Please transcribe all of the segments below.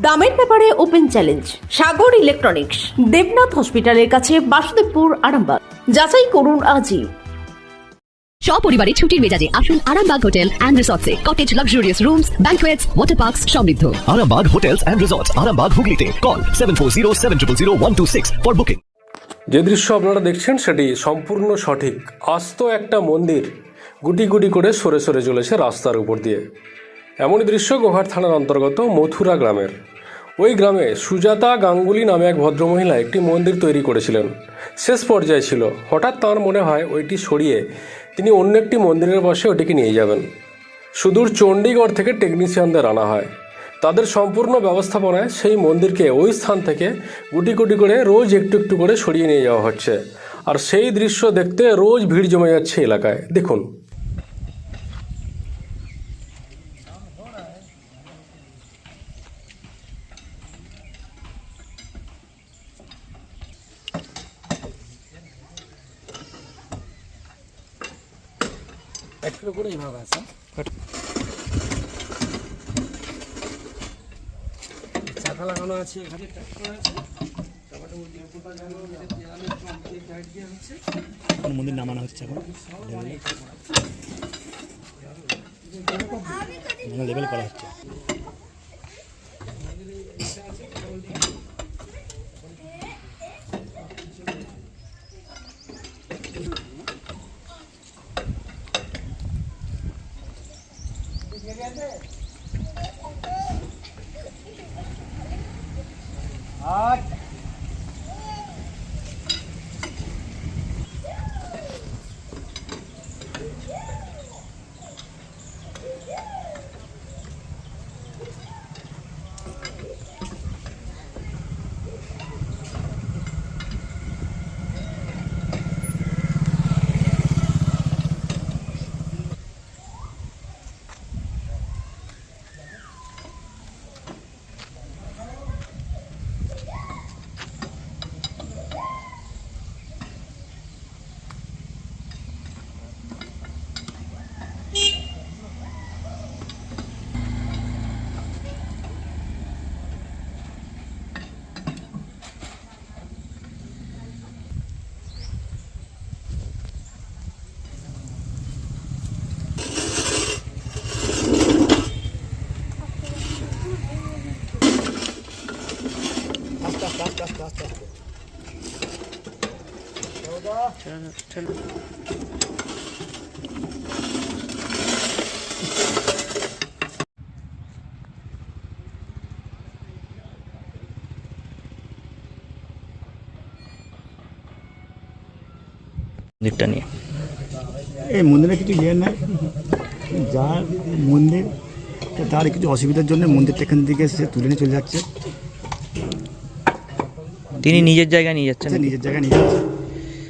দামের ব্যাপারে open challenge Sagar electronics Debnath হসপিটালের কাছে বাসুদেবপুর আরামবাগ। যাচাই করুন আজই। সপরিবারে ছুটির মেজাজে আসুন Arambagh hotel and রিসর্টসে। Cottage luxurious rooms banquets water parks সমৃদ্ধ। Arambag Hotels and Resorts, Arambag Hooghly Call 740 for booking. যে দৃশ্য আপনারা দেখছেন সেটি সম্পূর্ণ সঠিক। আস্ত একটা মন্দির গুটি গুটি করে সরে সরে চলেছে রাস্তার উপর দিয়ে। এমনই দৃশ্য গোহার থানার অন্তর্গত মথুরা গ্রামের। ওই গ্রামে সুজাতা গাঙ্গুলি নামে এক ভদ্রমহিলা একটি মন্দির তৈরি করেছিলেন। শেষ পর্যায়ে ছিল। হঠাৎ তার মনে হয় ওইটি সরিয়ে তিনি অন্য একটি মন্দিরের পাশে ওটিকে নিয়ে যাবেন। সুদূর চণ্ডীগড় থেকে টেকনিশিয়ানদের আনা হয়। তাদের সম্পূর্ণ ব্যবস্থাপনায় সেই মন্দিরকে ওই স্থান থেকে গুটি গুটি করে রোজ একটু একটু করে সরিয়ে নিয়ে যাওয়া হচ্ছে। আর সেই দৃশ্য দেখতে রোজ ভিড় জমে যাচ্ছে এলাকায়। দেখুন। চাকা লাগানো আছে এখানে লাগানো আছে। কোন মন্দির নামানো হচ্ছে এখন? লেভেল করা হচ্ছে। આઠ আস্তে আস্তে আস্তে আস্তে আস্তে আস্তে দিকটা নিয়ে এই মন্দিরে কিছু ইয়ে নাই যার মন্দির তো তার কিছু অসুবিধার জন্য মন্দিরটা এখান থেকে সে তুলে নিয়ে চলে যাচ্ছে তিনি নিজের জায়গায় নিয়ে যাচ্ছেন নিজের জায়গায় নিয়ে যাচ্ছেন।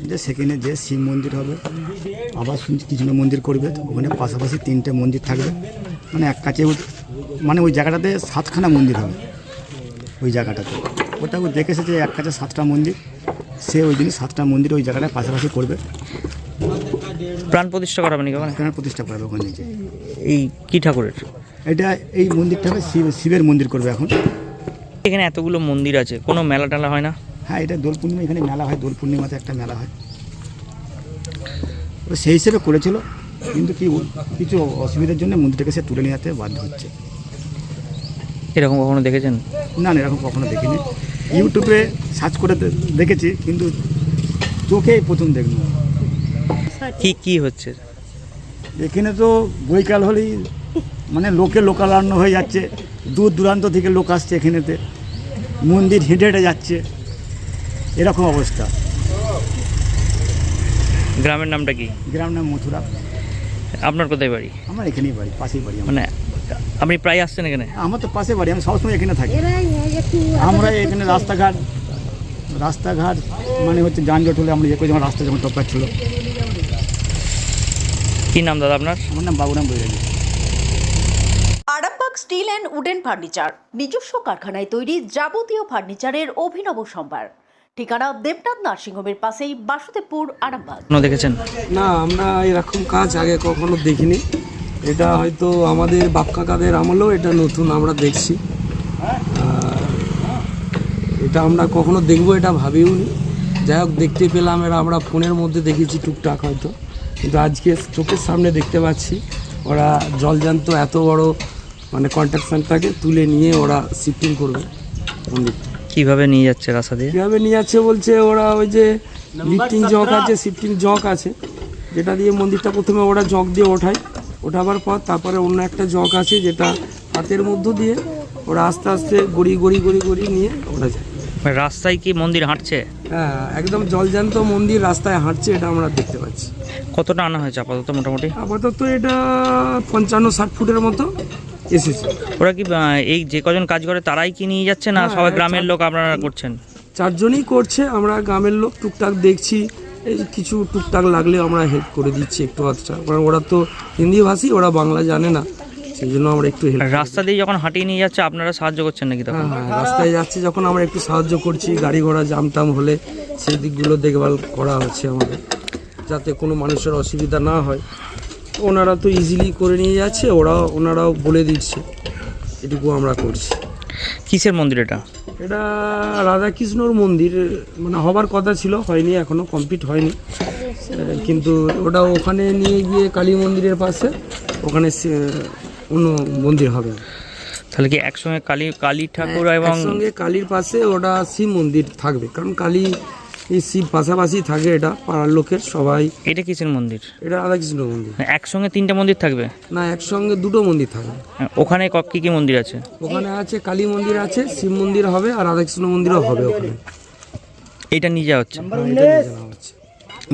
যে সেখানে যে শিব মন্দির হবে আবার শুনছি কৃষ্ণ মন্দির করবে ওখানে পাশাপাশি তিনটে মন্দির থাকবে। মানে এক কাছে মানে ওই জায়গাটাতে সাতখানা মন্দির হবে। ওই জায়গাটাতে। ওটা দেখেছে যে এক কাছে সাতটা মন্দির সে ওই দিন সাতটা মন্দির ওই জায়গাটায় পাশাপাশি করবে। প্রাণ প্রতিষ্ঠা করাবেন কেমন প্রাণ প্রতিষ্ঠা করবে ওখানে। এই কী ঠাকুরের? এটা এই মন্দিরটা হবে শিব শিবের মন্দির করবে এখন। এখানে এতগুলো মন্দির আছে কোনো মেলা টেলা হয় না? হ্যাঁ এটা দোল পূর্ণিমা এখানে মেলা হয় দোল পূর্ণিমাতে একটা মেলা হয়। সেই হিসেবে করেছিল কিন্তু কি কিছু অসুবিধার জন্য মন্দিরটাকে সে তুলে নিয়ে যেতে বাধ্য হচ্ছে। এরকম কখনো দেখেছেন? না না এরকম কখনো দেখিনি। ইউটিউবে সার্চ করে দেখেছি কিন্তু চোখেই প্রথম দেখলাম। কি কি হচ্ছে? এখানে তো বৈকাল হলেই মানে লোকে লোকাল লোকারণ্য হয়ে যাচ্ছে। দূর দূরান্ত থেকে লোক আসছে এখানেতে। মন্দির হেঁটে হেঁটে যাচ্ছে। এরকম অবস্থা। গ্রামের নামটা কি? গ্রাম নাম মথুরা। আপনার কোথায় বাড়ি? আমার এখানেই বাড়ি পাশেই বাড়ি মানে আপনি প্রায় আসছেন এখানে? আমার তো পাশে বাড়ি আমি সবসময় এখানে থাকি। আমরা এখানে রাস্তাঘাট রাস্তাঘাট মানে হচ্ছে যানজট হলে আমরা যে করে যখন রাস্তা যখন টপকাচ্ছিল। কি নাম দাদা আপনার? আমার নাম Baburam Bairagi. Steel and wooden furniture নিজস্ব কারখানায় তৈরি যাবতীয় ফার্নিচারের অভিনব সম্ভার। ঠিকানা দেবনাথ নার্সিংহোমের পাশেই বাসুদেবপুর আরামবাগ। দেখেছেন? না আমরা এরকম কাজ আগে কখনো দেখিনি। এটা হয়তো আমাদের বাপ কাকাদের আমলেও এটা নতুন আমরা দেখছি। এটা আমরা কখনো দেখব এটা ভাবিও নি। যাই হোক দেখতে পেলাম এরা আমরা ফোনের মধ্যে দেখেছি টুকটাক হয়তো। কিন্তু আজকে চোখের সামনে দেখতে পাচ্ছি ওরা জলজান্ত এত বড় মানে কন্ট্রাকশনটাকে তুলে নিয়ে ওরা শিফটিং করবে কীভাবে নিয়ে যাচ্ছে রাস্তা দিয়ে? কীভাবে নিয়ে যাচ্ছে বলছে ওরা ওই যে লিফটিং জক আছে শিফটিং জক আছে। যেটা দিয়ে মন্দিরটা প্রথমে ওরা জগ দিয়ে ওঠায়। ওঠাবার পর তারপরে অন্য একটা জক আছে যেটা হাতের মধ্য দিয়ে ওরা আস্তে আস্তে গড়ি গড়ি গড়ি গড়ি নিয়ে ওরা যায়। মানে রাস্তায় কি মন্দির হাঁটছে? হ্যাঁ একদম জলজান্ত মন্দির রাস্তায় হাঁটছে এটা আমরা দেখতে পাচ্ছি। কতটা আনা হয়েছে আপাতত মোটামুটি? আপাতত এটা পঞ্চান্ন ষাট ফুটের মতো। এসেছে ওরা কি এই যে কজন কাজ করে তারাই কি নিয়ে যাচ্ছে না হ্যাঁ, সবাই গ্রামের লোক আপনারা করছেন? চারজনই করছে আমরা গ্রামের লোক টুকটাক দেখছি এই কিছু টুকটাক লাগলে আমরা হেল্প করে দিচ্ছি একটু আধটা। কারণ ওরা তো হিন্দি ভাষী ওরা বাংলা জানে না সেই জন্য আমরা একটু হেল্প রাস্তা দিয়ে যখন হাঁটিয়ে নিয়ে যাচ্ছে আপনারা সাহায্য করছেন নাকি তখন? হ্যাঁ হ্যাঁ রাস্তায় যাচ্ছে যখন আমরা একটু সাহায্য করছি গাড়ি ঘোড়া জাম টাম হলে সেই দিকগুলো দেখভাল করা হচ্ছে আমাদের যাতে কোনো মানুষের অসুবিধা না হয়। ওনারা তো ইজিলি করে নিয়ে যাচ্ছে ওরা ওনারাও বলে দিচ্ছে। এটুকু আমরা করছি। কিসের মন্দির এটা? এটা রাধাকৃষ্ণর মন্দির মানে হবার কথা ছিল হয়নি এখনও কমপ্লিট হয়নি। কিন্তু ওটা ওখানে নিয়ে গিয়ে কালী মন্দিরের পাশে ওখানে অন্য মন্দির হবে। তাহলে কি একসঙ্গে কালী কালী ঠাকুর এবং সঙ্গে কালীর পাশে ওটা শিব মন্দির থাকবে কারণ কালী এই শিব পাশাপাশি থাকে এটা পাড়ার লোকের সবাই। এটা কিসের মন্দির? এটা রাধাকৃষ্ণ মন্দির। মানে একসঙ্গে তিনটা মন্দির থাকবে? না একসঙ্গে দুটো মন্দির থাকবে। হ্যাঁ, ওখানে ক- কি কি মন্দির আছে? ওখানে আছে কালী মন্দির আছে শিব মন্দির হবে আর রাধাকৃষ্ণ মন্দিরও হবে ওখানে। এটা নিয়ে যাওয়া হচ্ছে? হচ্ছে।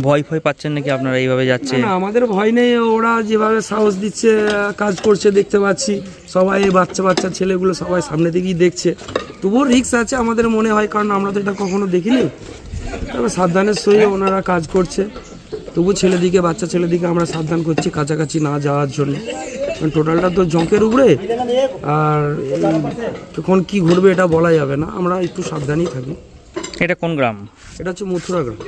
ভয় ভয় পাচ্ছেন নাকি আপনারা এইভাবে যাচ্ছে? না আমাদের ভয় নেই ওরা যেভাবে সাহস দিচ্ছে কাজ করছে দেখতে পাচ্ছি। সবাই বাচ্চা বাচ্চা ছেলেগুলো সবাই সামনে থেকেই দেখছে। তবুও রিক্স আছে আমাদের মনে হয় কারণ আমরা তো এটা কখনো দেখিনি। তবে সাবধানের সহিত ওনারা কাজ করছে। তবু ছেলেদিকে বাচ্চা ছেলেদিকে আমরা সাবধান করছি কাছাকাছি না যাওয়ার জন্য। কারণ টোটালটা তো জঙ্কের উপরে। আর কখন কি ঘুরবে এটা বলা যাবে না। আমরা একটু সাবধানেই থাকি। এটা কোন গ্রাম? এটা হচ্ছে মথুরা গ্রাম।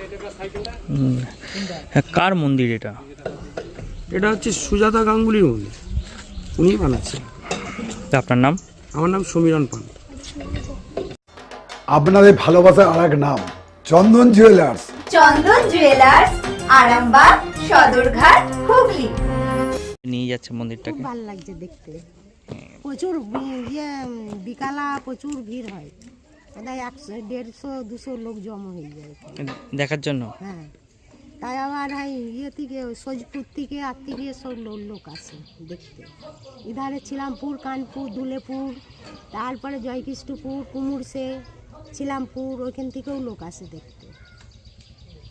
হ্যাঁ, কার মন্দির এটা? এটা হচ্ছে সুজাতা গাঙ্গুলির মন্দির। উনি বানাচ্ছেন তা আপনার নাম? আমার নাম সমীরণ পান আপনাদের ভালোবাসার আর এক নাম। Chandan jewellers Chandan jewellers Arambagh Sadarghat Hooghly. নিয়ে যাচ্ছে মন্দিরটাকে। ভালো লাগছে দেখতে। প্রচুর ইয়ে বিকালা প্রচুর ভিড় হয়। প্রায় একশো দেড়শো দুশো লোক জমা হয়ে যায় দেখার জন্য? হ্যাঁ। তাই আবার হয় ইয়ে থেকে সোজপুর থেকে আর থেকে সব লোক আসে দেখতে। ইধারে ছিলামপুর কানপুর দুলেপুর তারপরে জয়কৃষ্ণপুর কুমুরসে ছিলামপুর ওইখান থেকেও লোক আসে দেখতে।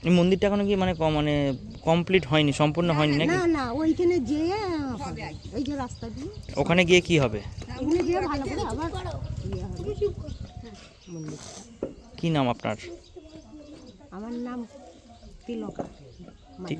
এই মন্দিরটা এখনও কি মানে ক- মানে কমপ্লিট হয়নি সম্পূর্ণ হয়নি নাকি না না ওইখানে যেয়ে হবে। এই যে রাস্তা দিয়ে। ওখানে গিয়ে কি হবে? ওখানে যেয়ে ভালো করে আবার ইয়ে হবে। মন্দিরটা কি নাম আপনার? আমার নাম তিলকা। মালিক